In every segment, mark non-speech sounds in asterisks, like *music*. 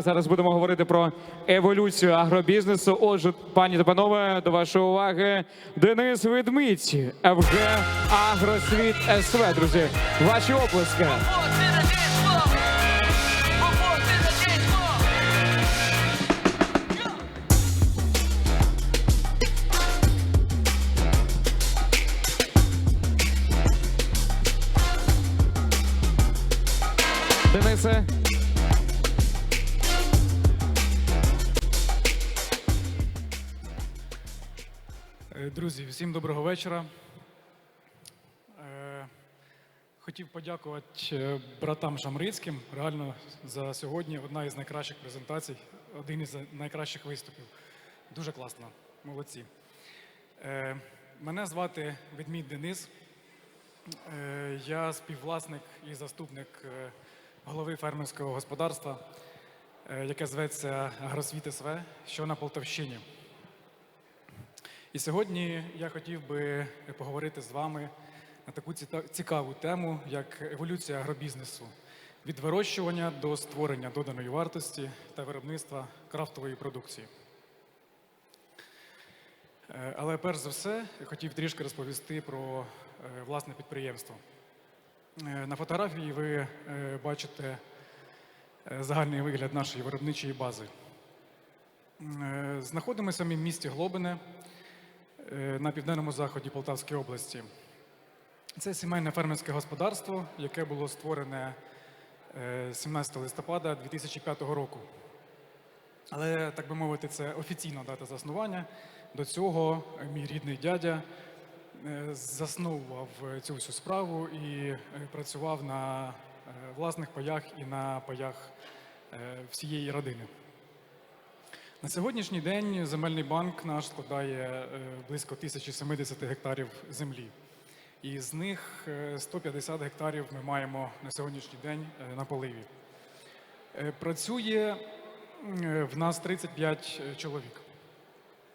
Зараз будемо говорити про еволюцію агробізнесу. Отже, пані та панове, до вашої уваги Денис Ведмідь, ФГ Агросвіт СВ. Друзі, ваші оплески. Друзі, всім доброго вечора. Е, Хотів подякувати е, братам Шамрицьким. Реально за сьогодні одна із найкращих презентацій, один із найкращих виступів. Дуже класно, молодці. Е, Мене звати Ведмідь Денис. Я співвласник і заступник голови фермерського господарства, яке зветься Агросвіт СВ, що на Полтавщині. І сьогодні я хотів би поговорити з вами на таку цікаву тему, як еволюція агробізнесу від вирощування до створення доданої вартості та виробництва крафтової продукції. Е, Але перш за все я хотів трішки розповісти про е, власне підприємство. Е, На фотографії ви бачите загальний вигляд нашої виробничої бази. Знаходимося ми в місті Глобине на південному заході Полтавської області. Це сімейне фермерське господарство, яке було створене е, 17 листопада 2005 року. Але, так би мовити, це офіційна дата заснування. До цього е, мій рідний дядя е, засновував е, цю всю справу і е, працював на е, власних паях і на паях е, всієї родини. На сьогоднішній день земельний банк наш складає е, близько 1070 гектарів землі. І з них е, 150 гектарів ми маємо на сьогоднішній день е, на поливі. Е, Працює е, в нас 35 чоловік.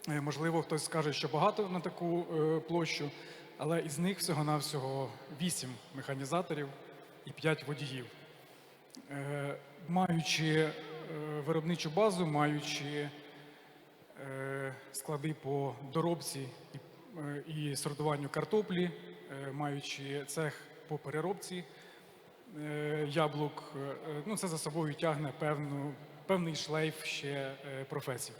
Е, Можливо, хтось скаже, що багато на таку е, площу, але із них всього-навсього 8 механізаторів і 5 водіїв. Е, Маючи е, виробничу базу, маючи е, склади по доробці і, е, сортуванню картоплі, е, маючи цех по переробці е, яблук, е, ну, це за собою тягне певну, певний шлейф ще е, професій.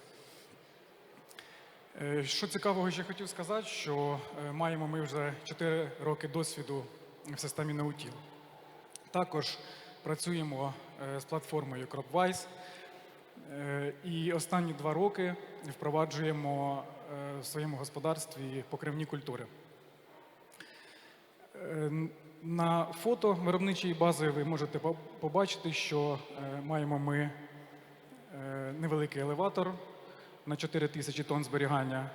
Е, Що цікавого ще хотів сказати, що е, маємо ми вже 4 роки досвіду в системі Наутіл. Також працюємо е, з платформою CropWise. Е, І останні два роки впроваджуємо е, в своєму господарстві покривні культури. Е, На фото виробничої бази ви можете побачити, що е, маємо ми е, невеликий елеватор на 4 тисячі тонн зберігання.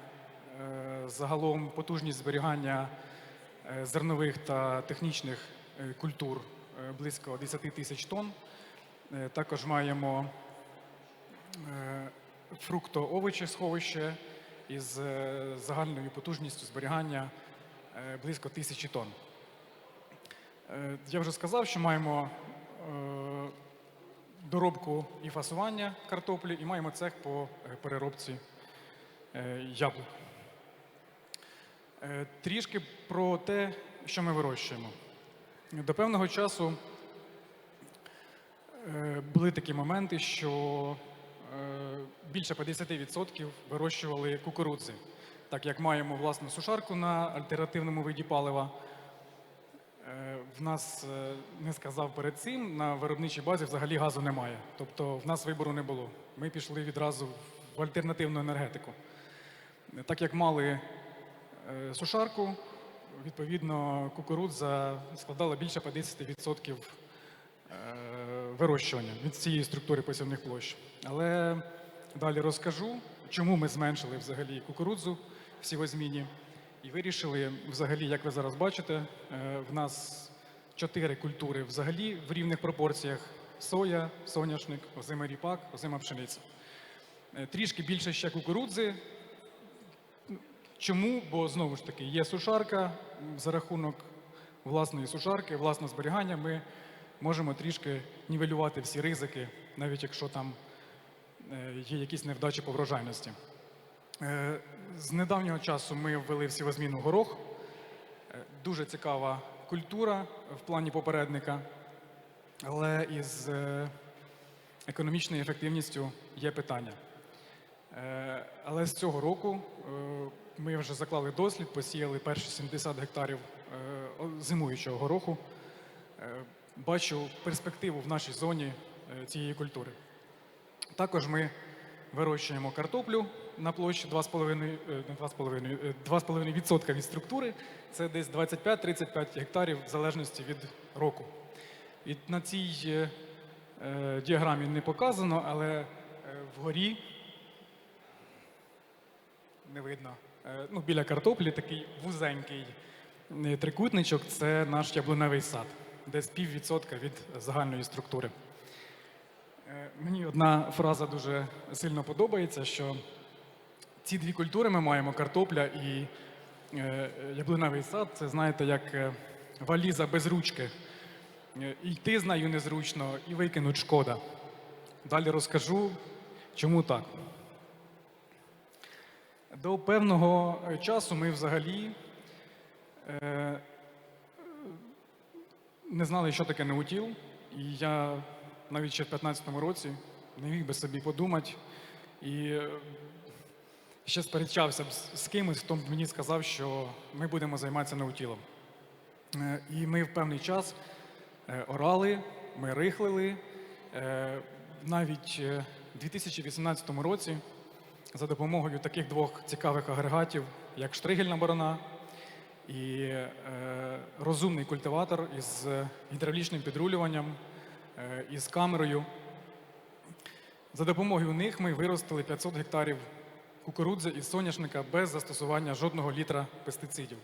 Е, Загалом потужність зберігання е, зернових та технічних е, культур е, близько 10 тисяч тонн. Е, Також маємо е, фрукто-овочі сховище із е, загальною потужністю зберігання близько тисячі тонн. Я вже сказав, що маємо доробку і фасування картоплі, і маємо цех по переробці яблук. Трішки про те, що ми вирощуємо. До певного часу були такі моменти, що е, більше 50% вирощували кукурудзи, так як маємо власну сушарку на альтернативному виді палива. Е, В нас е, не сказав перед цим, на виробничій базі взагалі газу немає. Тобто в нас вибору не було. Ми пішли відразу в альтернативну енергетику. Е, Так як мали е, сушарку, відповідно, кукурудза складала більше 50% е, вирощування від цієї структури посівних площ. Але далі розкажу, чому ми зменшили взагалі кукурудзу в сівозміні. І вирішили, взагалі, як ви зараз бачите, е, в нас чотири культури взагалі в рівних пропорціях: соя, соняшник, озимий ріпак, озима пшениця. Е, Трішки більше ще кукурудзи. Чому? Бо знову ж таки є сушарка за рахунок власної сушарки, власного зберігання. Ми можемо трішки нівелювати всі ризики, навіть якщо там е, є якісь невдачі по врожайності. Е, З недавнього часу ми ввели в сівозміну горох. Е, Дуже цікава культура в плані попередника, але із економічною ефективністю є питання. Але з цього року ми вже заклали дослід, посіяли перші 70 гектарів зимуючого гороху. Бачу перспективу в нашій зоні е, цієї культури. Також ми вирощуємо картоплю на площі 2,5, е, не 2,5, е, 2,5% від структури. Це десь 25-35 гектарів в залежності від року. І на цій діаграмі не показано, але вгорі не видно. Ну, біля картоплі такий вузенький трикутничок це наш яблуневий сад, десь піввідсотка від загальної структури. Е, Мені одна фраза дуже сильно подобається, що ці дві культури ми маємо картопля і е, яблуневий сад. Це знаєте, як е, валіза без ручки. І йти з нею незручно, і викинуть шкода. Далі розкажу, чому так. До певного часу ми взагалі не знали, що таке неутіл. І я навіть ще в 15-му році не міг би собі подумати. І е, ще сперечався б з кимось, хто мені сказав, що ми будемо займатися неутілом. Е, І ми в певний час е, орали, ми рихлили. Навіть в 2018 році за допомогою таких двох цікавих агрегатів, як штригельна борона і е, розумний культиватор із гідравлічним підрулюванням, е, із камерою. За допомогою них ми виростили 500 гектарів кукурудзи і соняшника без застосування жодного літра пестицидів.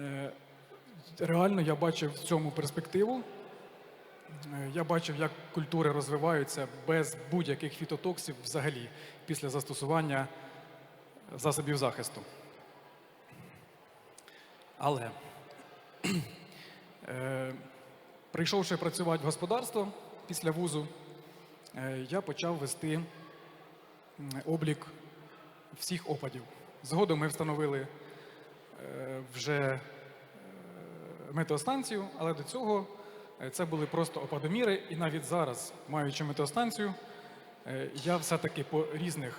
Е, Реально я бачив в цьому перспективу. Е, Я бачив, як культури розвиваються без будь-яких фітотоксів взагалі після застосування засобів захисту. Але е, прийшовши працювати в господарство після вузу, е, я почав вести облік всіх опадів. Згодом ми встановили е, вже е, метеостанцію, але до цього е, це були просто опадоміри. І навіть зараз, маючи метеостанцію, е, я все-таки по різних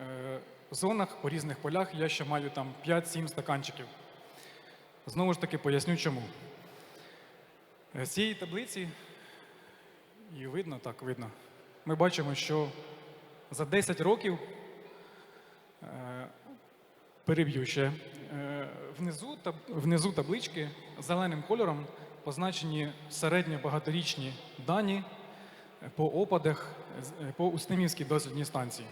е, зонах, по різних полях, я ще маю там 5-7 стаканчиків. Знову ж таки поясню чому. Е, З цієї таблиці, і видно, так видно, ми бачимо, що за 10 років е, переб'ю ще. Е, Внизу, таб- внизу таблички зеленим кольором позначені середньо багаторічні дані е, по опадах е, по Устимівській дослідній станції,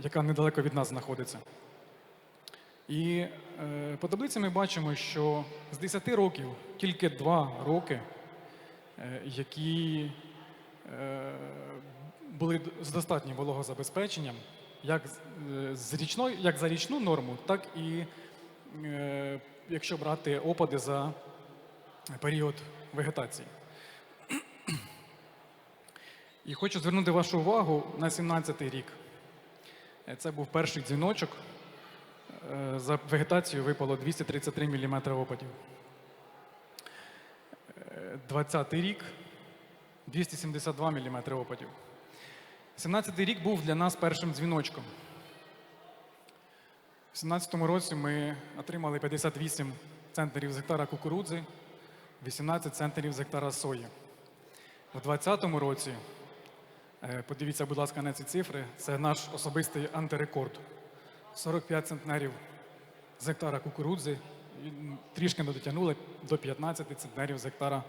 яка недалеко від нас знаходиться. І по таблиці ми бачимо, що з 10 років тільки 2 роки, е, які е, були з достатнім вологозабезпеченням, як з- е, річної, як за річну норму, так і е, якщо брати опади за період вегетації. І хочу звернути вашу увагу на 17-й рік. Е, Це був перший дзвіночок. Е, За вегетацію випало 233 мм опадів. 20-й рік 272 мм опадів. 17-й рік був для нас першим дзвіночком. У 17-му році ми отримали 58 центнерів з гектара кукурудзи, 18 центнерів з гектара сої. У 20-му році, е, подивіться, будь ласка, на ці цифри, це наш особистий антирекорд. 45 центнерів з гектара кукурудзи, трішки не дотягнули до 15 центнерів з гектара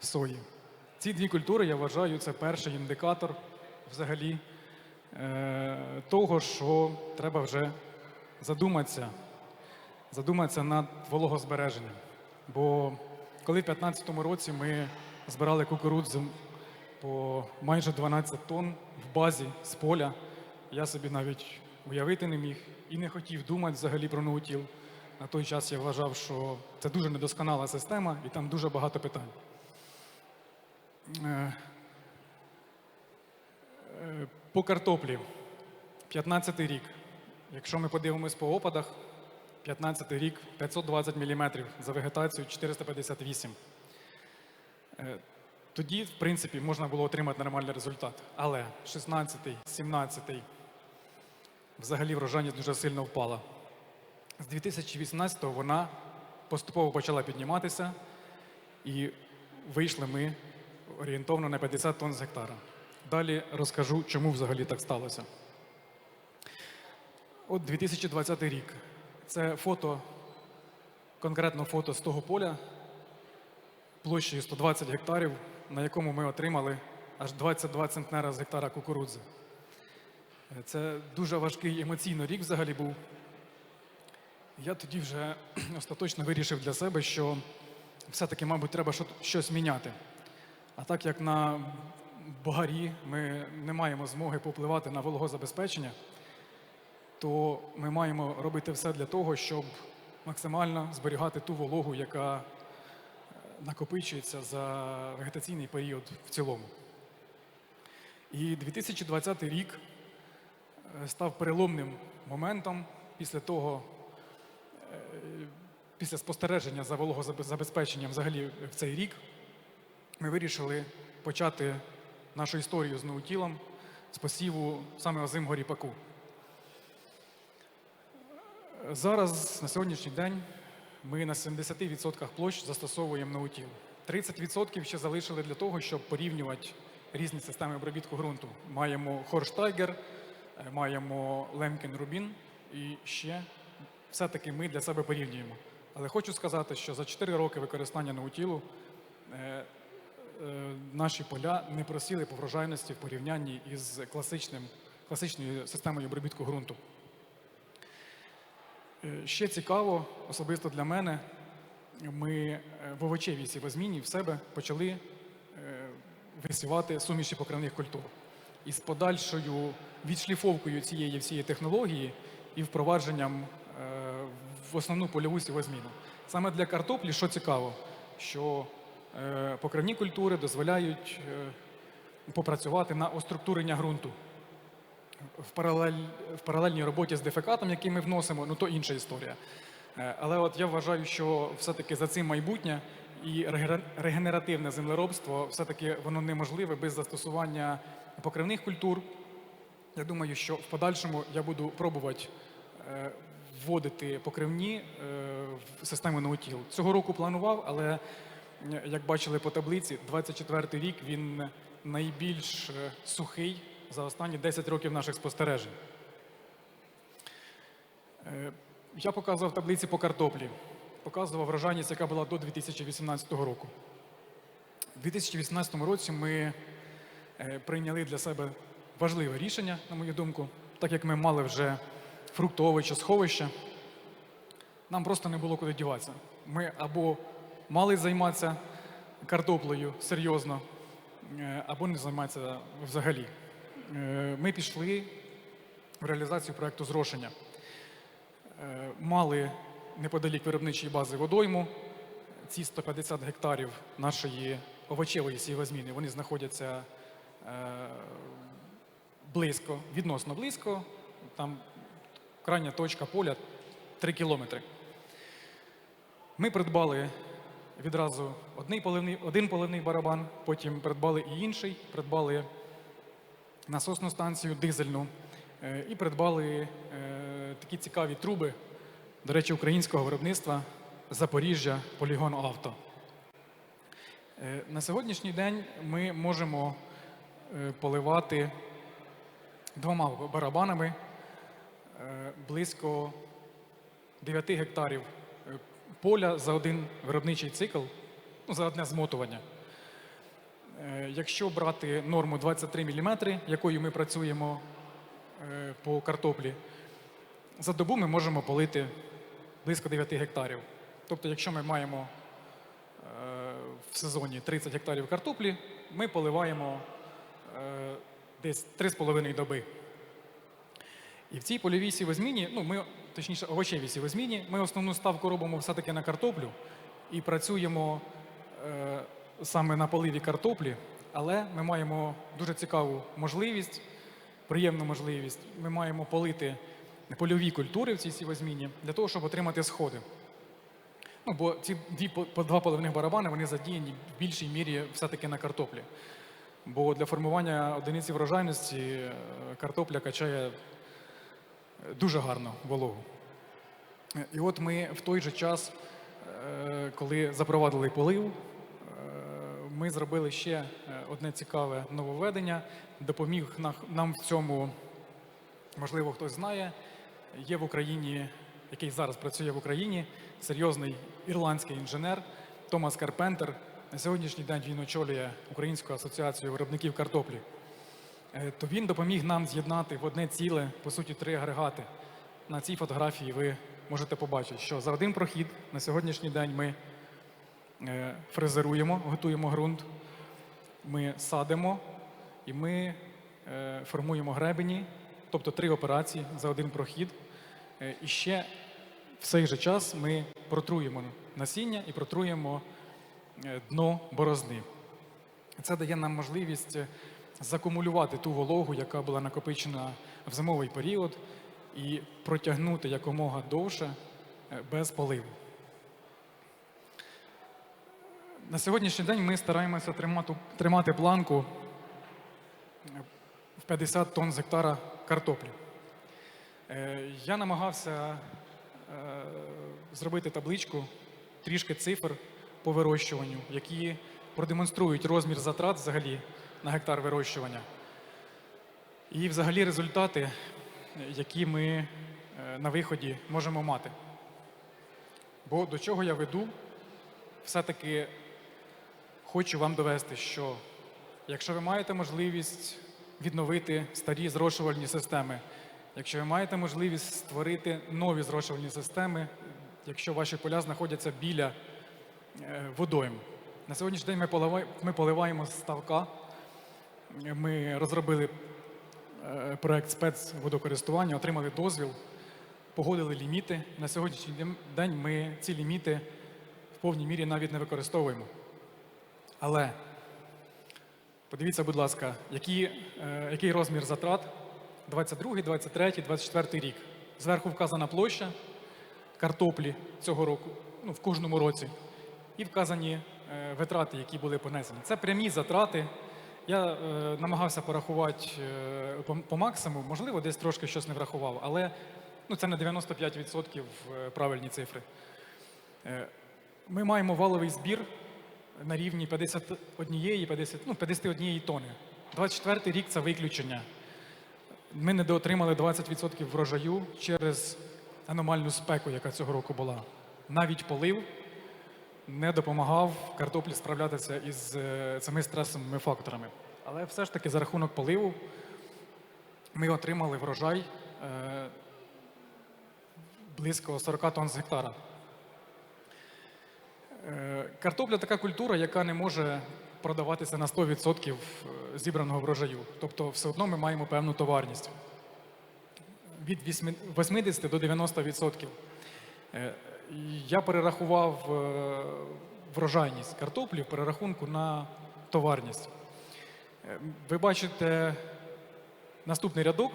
сої. Ці дві культури, я вважаю, це перший індикатор взагалі е, того, що треба вже задуматися, задуматися над вологозбереженням. Бо коли в 2015 році ми збирали кукурудзу по майже 12 тонн в базі з поля, я собі навіть уявити не міг і не хотів думати взагалі про ноутіл. На той час я вважав, що це дуже недосконала система і там дуже багато питань. Е, По картоплі 15 рік. Якщо ми подивимось по опадах, 15 рік 520 мм, за вегетацію 458. Е, Тоді, в принципі, можна було отримати нормальний результат. Але 16-й, 17-й, взагалі врожайність дуже сильно впала. З 2018-го вона поступово почала підніматися, і вийшли ми орієнтовно на 50 тонн з гектара. Далі розкажу, чому взагалі так сталося. От 2020 рік. Це фото, конкретно фото з того поля площею 120 гектарів, на якому ми отримали аж 22 центнера з гектара кукурудзи. Це дуже важкий емоційно рік взагалі був. Я тоді вже *clears throat* остаточно вирішив для себе, що все-таки, мабуть, треба щось міняти. А так як на Богарі ми не маємо змоги попливати на вологозабезпечення, то ми маємо робити все для того, щоб максимально зберігати ту вологу, яка е, накопичується за вегетаційний період в цілому. І 2020 рік став переломним моментом після того, е, після спостереження за вологозабезпеченням взагалі в цей рік, ми вирішили почати нашу історію з ноутілом з посіву саме озим горіпаку. Зараз на сьогоднішній день ми на 70% площ застосовуємо наутіл. 30% ще залишили для того, щоб порівнювати різні системи обробітку ґрунту. Маємо Хорштайгер, е, маємо Лемкін Рубін і ще все-таки ми для себе порівнюємо. Але хочу сказати, що за 4 роки використання наутілу е, е, наші поля не просіли по врожайності в порівнянні із класичним, класичною системою обробітку ґрунту. Е, Ще цікаво, особисто для мене, ми е, в овочевій сівозміні в себе почали е, висівати суміші покривних культур. І з подальшою відшліфовкою цієї всієї технології і впровадженням е, в основну польову сівозміну. Саме для картоплі, що цікаво, що е, покривні культури дозволяють е, попрацювати на оструктурення ґрунту в, паралель, в паралельній роботі з дефекатом, який ми вносимо, ну то інша історія. Але от я вважаю, що все-таки за цим майбутнє і регенеративне землеробство все-таки воно неможливе без застосування покривних культур. Я думаю, що в подальшому я буду пробувати е, вводити покривні е, в систему наутіл. Цього року планував, але е, як бачили по таблиці, 24 рік він найбільш сухий за останні 10 років наших спостережень. Я показував таблиці по картоплі, показував врожайність, яка була до 2018 року. У 2018 році ми прийняли для себе важливе рішення, на мою думку, так як ми мали вже фруктовиче, сховище, нам просто не було куди діватися. Ми або мали займатися картоплею серйозно, е, або не займатися взагалі. Е, Ми пішли в реалізацію проєкту зрошення. Е, Мали неподалік виробничої бази водойму. Ці 150 гектарів нашої овочевої сівозміни вони знаходяться близько, відносно близько. Там крайня точка поля 3 кілометри. Ми придбали відразу поливний, один поливний барабан, потім придбали і інший, придбали насосну станцію дизельну е, і придбали е, такі цікаві труби, до речі, українського виробництва Запоріжжя Полігон Авто. Е, На сьогоднішній день ми можемо поливати двома барабанами е, близько 9 гектарів е, поля за один виробничий цикл, ну, за одне змотування. Е, Якщо брати норму 23 мм, якою ми працюємо по картоплі, за добу ми можемо полити близько 9 гектарів. Тобто, якщо ми маємо в сезоні 30 гектарів картоплі, ми поливаємо десь 3,5 доби. І в цій польовій сівозміні, ну ми, точніше, овочевій сівозміні, ми основну ставку робимо все-таки на картоплю і працюємо е, саме на поливі картоплі, але ми маємо дуже цікаву можливість приємну можливість. Ми маємо полити польові культури в цій сівозміні для того, щоб отримати сходи. Ну, бо ці дві по два поливних барабани вони задіяні в більшій мірі все-таки на картоплі. Бо для формування одиниці врожайності е, картопля качає дуже гарно вологу. І от ми в той же час, е, коли запровадили полив, е, ми зробили ще одне цікаве нововведення. Допоміг нам в цьому, можливо, хтось знає, є в Україні, який зараз працює в Україні, серйозний ірландський інженер Томас Карпентер. На сьогоднішній день він очолює Українську асоціацію виробників картоплі. Е, То він допоміг нам з'єднати в одне ціле, по суті, три агрегати. На цій фотографії ви можете побачити, що за один прохід на сьогоднішній день ми е, фрезеруємо, готуємо ґрунт, ми садимо і ми е, формуємо гребені, тобто три операції за один прохід. І ще в цей же час ми протруємо насіння і протруємо дно борозни. Це дає нам можливість е, закумулювати ту вологу, яка була накопичена в зимовий період, і протягнути якомога довше е, без поливу. На сьогоднішній день ми стараємося тримати, тримати планку е, в 50 тонн з гектара картоплі. Е, Я намагався е, зробити табличку, трішки цифр по вирощуванню, які продемонструють розмір затрат взагалі на гектар вирощування. І взагалі результати, які ми е, на виході можемо мати. Бо до чого я веду, все-таки хочу вам довести, що якщо ви маєте можливість відновити старі зрошувальні системи, якщо ви маєте можливість створити нові зрошувальні системи, якщо ваші поля знаходяться біля водойм. На сьогоднішній день ми поливаємо з ставка. Ми розробили е, проект спецводокористування, отримали дозвіл, погодили ліміти. На сьогоднішній день ми ці ліміти в повній мірі навіть не використовуємо. Але подивіться, будь ласка, які, е, який розмір затрат 22, 23, 24 рік. Зверху вказана площа картоплі цього року, ну, в кожному році, і вказані е, витрати, які були понесені. Це прямі затрати. Я е, намагався порахувати е, по, максимуму, можливо, десь трошки щось не врахував, але ну, це на 95% е, правильні цифри. Ми маємо валовий збір на рівні 51, 50, ну, 51 тони. 24 рік це виключення. Ми недоотримали 20% врожаю через аномальну спеку, яка цього року була. Навіть полив не допомагав картоплі справлятися із е, цими стресовими факторами. Але все ж таки за рахунок поливу ми отримали врожай е, близько 40 тонн з гектара. Е, Картопля така культура, яка не може продаватися на 100% зібраного врожаю. Тобто, все одно ми маємо певну товарність від 80 до 90%. Я перерахував е, врожайність картоплі в перерахунку на товарність. Е, Ви бачите наступний рядок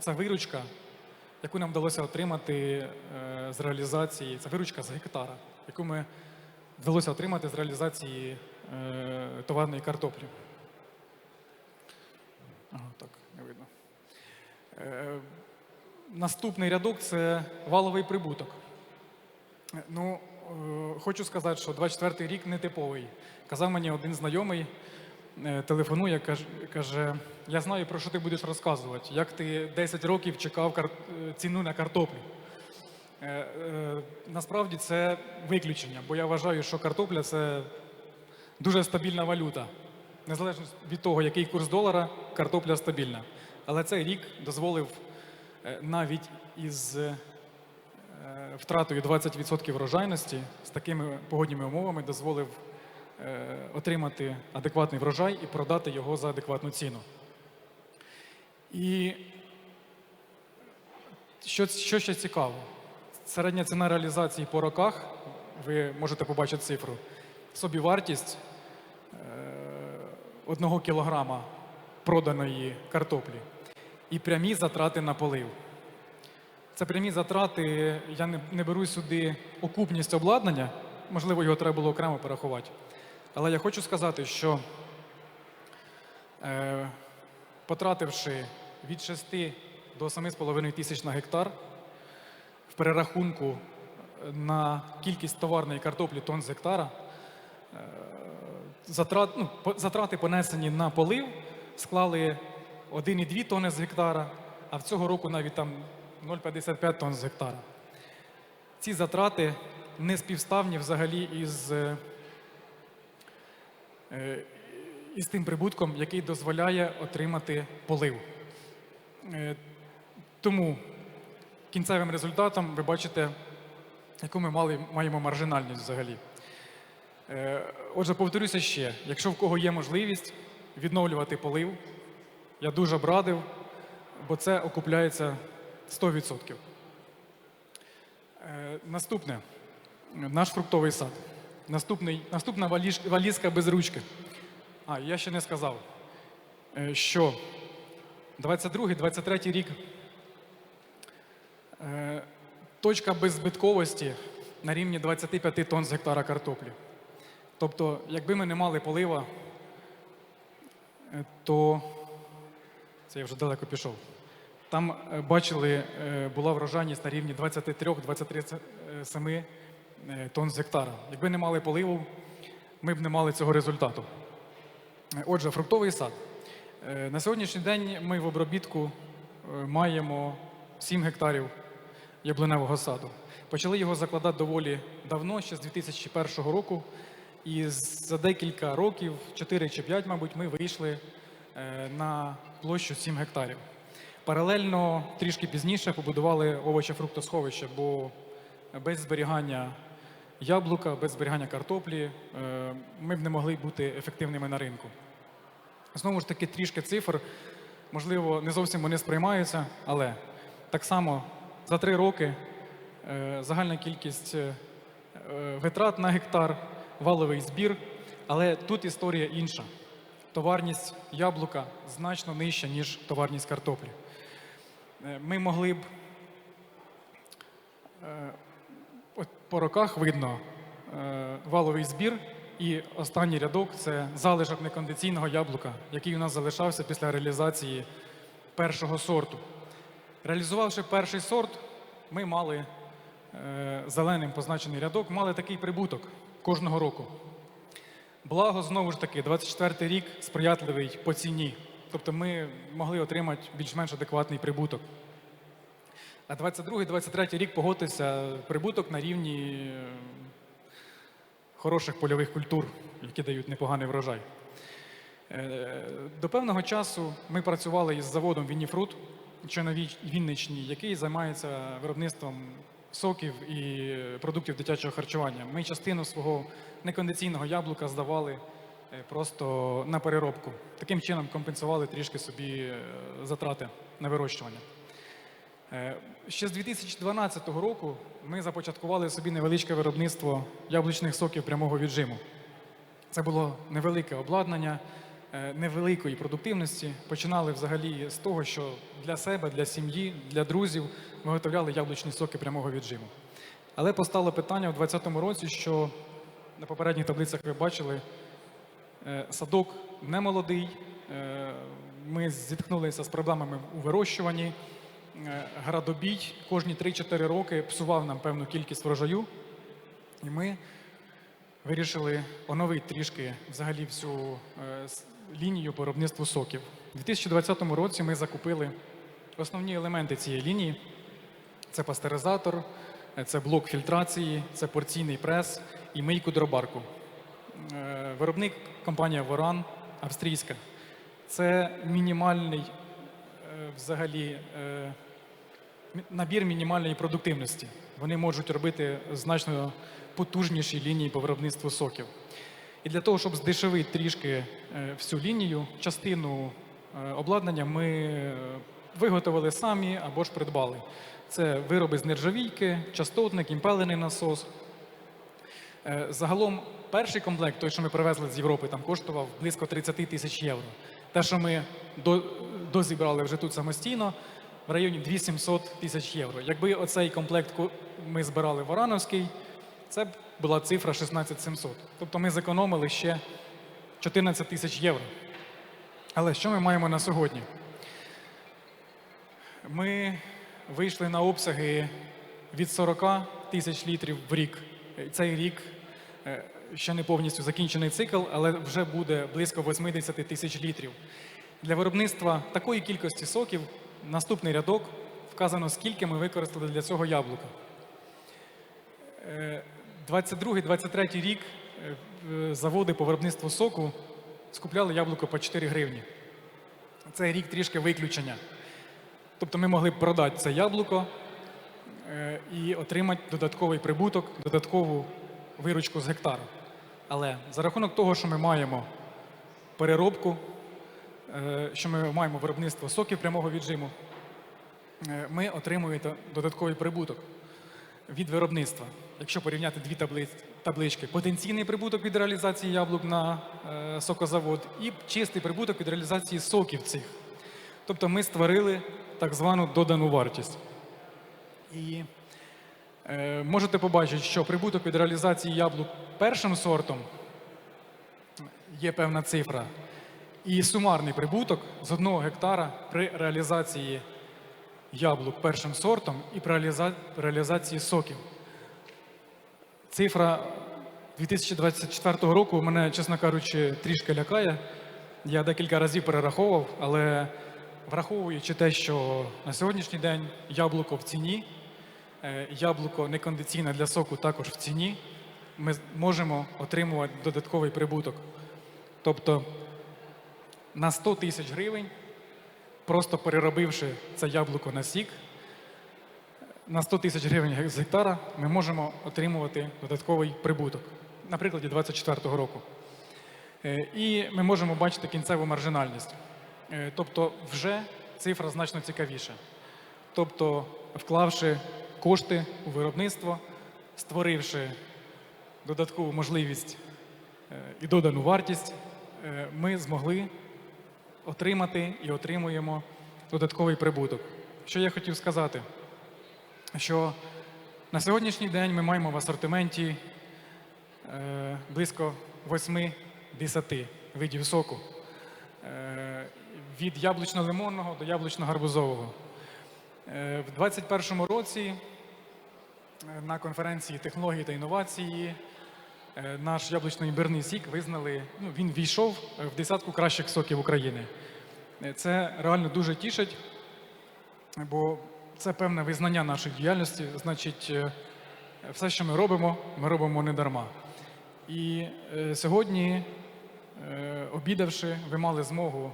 це виручка, яку нам вдалося отримати е, з реалізації. Це виручка з гектара, яку ми вдалося отримати з реалізації товарної картоплі. Ага, так, не видно. Наступний рядок це валовий прибуток. Ну, е, хочу сказати, що 24-й рік не типовий. Казав мені один знайомий, е, телефонує, каже, я знаю, про що ти будеш розказувати, як ти 10 років чекав е, ціну на картоплю. Насправді це виключення, бо я вважаю, що картопля це дуже стабільна валюта. Незалежно від того, який курс долара, картопля стабільна. Але цей рік дозволив навіть із втратою 20% врожайності з такими погодніми умовами дозволив е, отримати адекватний врожай і продати його за адекватну ціну. І що, що ще цікаво, середня ціна реалізації по роках, ви можете побачити цифру, собівартість е, одного кілограма проданої картоплі і прямі затрати на полив. Це прямі затрати, я не, не беру сюди окупність обладнання, можливо, його треба було окремо порахувати. Але я хочу сказати, що е, потративши від 6 до 7,5 тисяч на гектар, в перерахунку на кількість товарної картоплі тонн з гектара, е, затрат, ну, затрати понесені на полив склали 1,2 тонни з гектара, а в цього року навіть там 0,55 тонн з гектара. Ці затрати не співставні взагалі із, е, е, із тим прибутком, який дозволяє отримати полив. Е, Тому кінцевим результатом ви бачите, яку ми мали, маємо маржинальність взагалі. Отже, повторюся ще: якщо в кого є можливість відновлювати полив, я дуже б радив, бо це окупляється 100%. Е, Наступне наш фруктовий сад. Наступний, наступна валізка без ручки. А, я ще не сказав, е, що 22-23 рік е, точка беззбитковості на рівні 25 тонн з гектара картоплі. Тобто, якби ми не мали полива, то це я вже далеко пішов. Там е, бачили, е, була врожайність на рівні 23-27 е, тонн з гектара. Якби не мали поливу, ми б не мали цього результату. Отже, фруктовий сад. На сьогоднішній день ми в обробітку маємо 7 гектарів яблуневого саду. Почали його закладати доволі давно, ще з 2001 року. І за декілька років, 4 чи 5, мабуть, ми вийшли на площу 7 гектарів. Паралельно трішки пізніше побудували овоче-фруктосховище, бо без зберігання яблука, без зберігання картоплі е, ми б не могли бути ефективними на ринку. Знову ж таки, трішки цифр, можливо, не зовсім вони сприймаються, але так само за три роки е, загальна кількість е, витрат на гектар, валовий збір, але тут історія інша. Товарність яблука значно нижча, ніж товарність картоплі. Е, Ми могли б е, от по роках видно е, валовий збір, і останній рядок це залишок некондиційного яблука, який у нас залишався після реалізації першого сорту. Реалізувавши перший сорт, ми мали зеленим позначений рядок, мали такий прибуток кожного року. Благо, знову ж таки, 24 рік сприятливий по ціні. Тобто ми могли отримати більш-менш адекватний прибуток. А 22-23 рік погодився прибуток на рівні е, хороших польових культур, які дають непоганий врожай. Е, До певного часу ми працювали із заводом Вінніфрут, що на Віч- який займається виробництвом соків і продуктів дитячого харчування. Ми частину свого некондиційного яблука здавали е, просто на переробку. Таким чином компенсували трішки собі е, затрати на вирощування. Е, Ще з 2012 року ми започаткували собі невеличке виробництво яблучних соків прямого віджиму. Це було невелике обладнання, е, невеликої продуктивності. Починали взагалі з того, що для себе, для сім'ї, для друзів виготовляли яблучні соки прямого віджиму. Але постало питання у 2020 році, що на попередніх таблицях ви бачили, е, садок не молодий. е, Ми зіткнулися з проблемами у вирощуванні. Е, Градобій кожні 3-4 роки псував нам певну кількість врожаю. І ми вирішили оновити трішки взагалі всю е, лінію по виробництву соків. У 2020 році ми закупили основні елементи цієї лінії: це пастеризатор, е, це блок фільтрації, це порційний прес і мийку дробарку. Е, Виробник компанія Воран австрійська. Це мінімальний е, взагалі е, набір мінімальної продуктивності. Вони можуть робити значно потужніші лінії по виробництву соків. І для того, щоб здешевити трішки всю лінію, частину обладнання ми виготовили самі або ж придбали. Це вироби з нержавійки, частотник, імпелений насос. Е, Загалом перший комплект, той, що ми привезли з Європи, там коштував близько 30 тисяч євро. Те, що ми до, дозібрали вже тут самостійно в районі 2700 тисяч євро. Якби оцей комплект ми збирали в Орановський, це б була цифра 16700. Тобто ми зекономили ще 14 тисяч євро. Але що ми маємо на сьогодні? Ми вийшли на обсяги від 40 тисяч літрів в рік. Цей рік ще не повністю закінчений цикл, але вже буде близько 80 тисяч літрів. Для виробництва такої кількості соків наступний рядок вказано, скільки ми використали для цього яблука. 22-23 рік е, заводи по виробництву соку скупляли яблуко по 4 гривні. Цей рік трішки виключення. Тобто ми могли б продати це яблуко е, і отримати додатковий прибуток, додаткову виручку з гектара. Але за рахунок того, що ми маємо переробку, е, що ми маємо виробництво соків прямого віджиму, е, ми отримуємо додатковий прибуток від виробництва. Якщо порівняти дві табли- таблички, потенційний прибуток від реалізації яблук на е, сокозавод і чистий прибуток від реалізації соків цих. Тобто ми створили так звану додану вартість. І можете побачити, що прибуток від реалізації яблук першим сортом є певна цифра. І сумарний прибуток з одного гектара при реалізації яблук першим сортом і при реалізації соків. Цифра 2024 року мене, чесно кажучи, трішки лякає. Я декілька разів перераховував, але враховуючи те, що на сьогоднішній день яблуко в ціні, е, яблуко некондиційне для соку також в ціні, ми можемо отримувати додатковий прибуток. Тобто на 100 тисяч гривень, просто переробивши це яблуко на сік, на 100 тисяч гривень з гектара ми можемо отримувати додатковий прибуток, на прикладі 2024 року. Е, І ми можемо бачити кінцеву маржинальність. Е, Тобто вже цифра значно цікавіша. Тобто, вклавши кошти у виробництво, створивши додаткову можливість е, і додану вартість, е, ми змогли отримати і отримуємо додатковий прибуток. Що я хотів сказати? Що на сьогоднішній день ми маємо в асортименті е, близько 8-10 видів соку. Від яблучно-лимонного до яблучно-гарбузового. В 2021 році на конференції технології та інновації е, наш яблучно-імбирний сік визнали, ну, він війшов в десятку кращих соків України. Е, Це реально дуже тішить, бо це певне визнання нашої діяльності. Значить, е, все, що ми робимо, ми робимо не дарма. І сьогодні, обідавши, ви мали змогу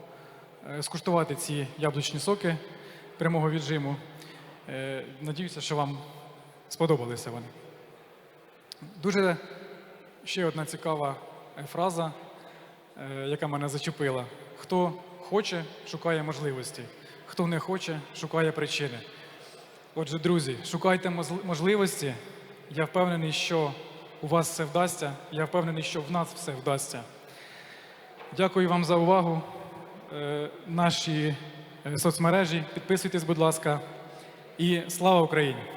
скуштувати ці яблучні соки прямого віджиму. Надіюся, що вам сподобалися вони. Дуже ще одна цікава е, фраза, е, яка мене зачепила. Хто хоче, шукає можливості. Хто не хоче, шукає причини. Отже, друзі, шукайте можливості. Я впевнений, що у вас все вдасться. Я впевнений, що в нас все вдасться. Дякую вам за увагу. Е, Наші соцмережі. Підписуйтесь, будь ласка. І слава Україні!